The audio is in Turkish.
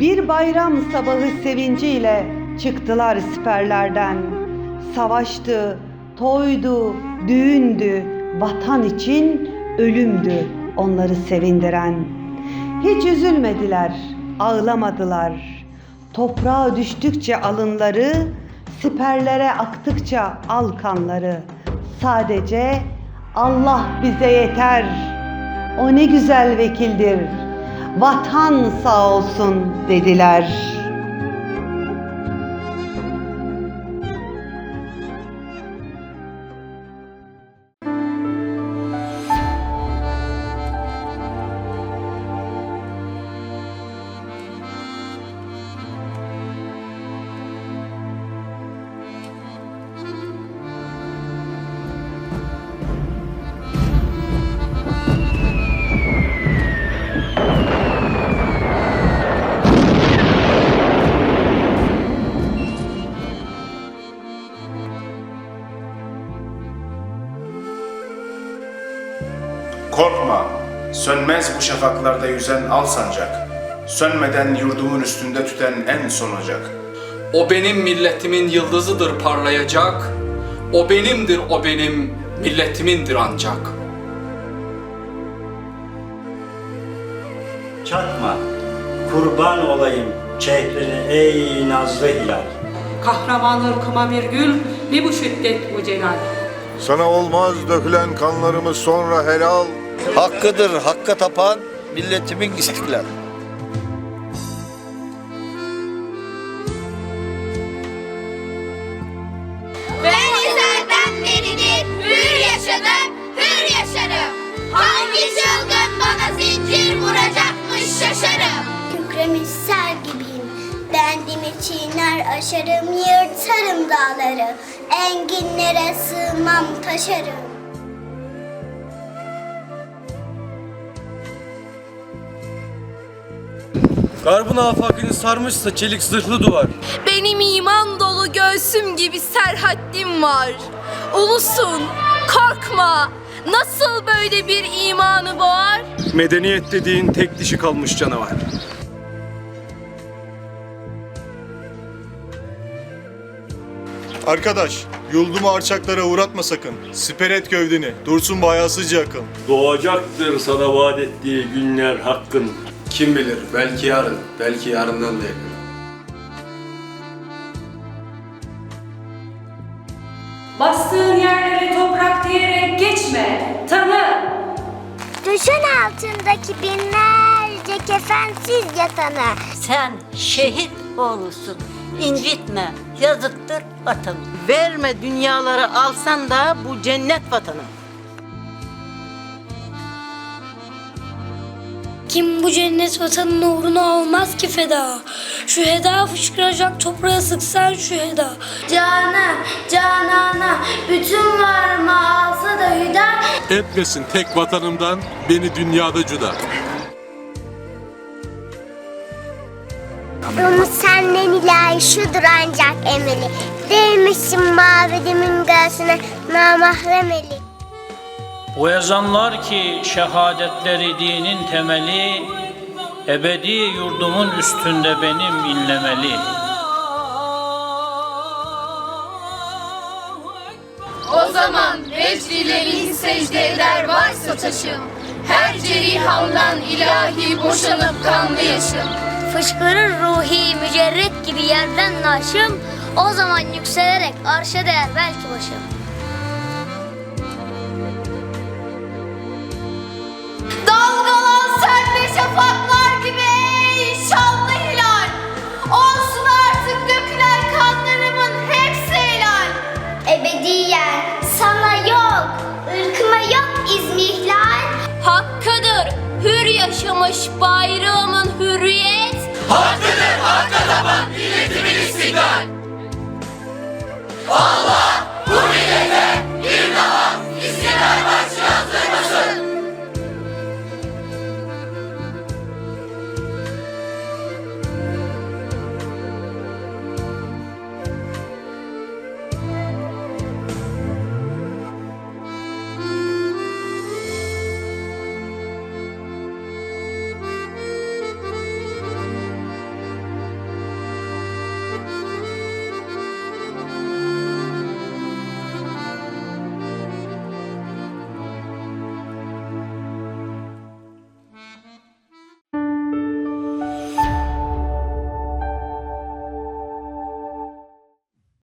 Bir bayram sabahı sevinciyle çıktılar siperlerden. Savaştı, toydu, düğündü, vatan için ölümdü onları sevindiren. Hiç üzülmediler, ağlamadılar. Toprağa düştükçe alınları, siperlere aktıkça al kanları. Sadece Allah bize yeter. O ne güzel vekildir. Vatan sağ olsun dediler. Sönmez bu şafaklarda yüzen al sancak. Sönmeden yurdumun üstünde tüten en son ocak. O benim milletimin yıldızıdır parlayacak. O benimdir o benim milletimindir ancak. Çatma, kurban olayım çehrine ey nazlı hilal. Kahraman ırkıma bir gül, ne bu şiddet bu celal. Sana olmaz dökülen kanlarımız sonra helal. Hakkıdır hakka tapan milletimin istiklal. Ben ezelden beridir hür yaşadım, hür yaşarım. Hangi çılgın bana zincir vuracakmış şaşarım. Kükremiş sel gibiyim. Bendimi çiğner aşarım, yırtarım dağları. Enginlere sığmam taşarım. Garbın afakını sarmışsa çelik zırhlı duvar. Benim iman dolu göğsüm gibi serhaddim var. Ulusun, korkma. Nasıl böyle bir imanı boğar? Medeniyet dediğin tek dişi kalmış canavar. Arkadaş, yuldumu arçaklara uğratma sakın. Siper et gövdeni, dursun bayasızca akıl. Doğacaktır sana vaat ettiği günler hakkın. Kim bilir belki yarın, belki yarından da yakın. Bastığın yerlere toprak diyerek geçme, tanı. Düşün altındaki binlerce kefensiz yatana. Sen şehit oğlusun. İncitme. Yazıktır vatan. Verme dünyaları alsan da bu cennet vatanı. Kim bu cennet vatanın uğruna olmaz ki feda? Şu heda fışkıracak toprağa sıksan şu heda. Cana, canana, bütün varımı alsa da hüda. Etmesin tek vatanımdan beni dünyada cüda. Umut senden ilahi şudur ancak emeli. Değmişsin mabedimin göğsüne namahrem eli. O ezanlar ki şehadetleri dinin temeli, ebedi yurdumun üstünde benim inlemeli. O zaman vecdilerin secde eder varsa taşım. Her cerihamdan ilahi boşanıp kanlı yaşım. Fışkırır ruhi mücerret gibi yerden naşım. O zaman yükselerek arşa değer belki başım. Hür yaşamış bayrağımın hürriyet. Hakkıdır hakka taban milletimin istiklal. Allah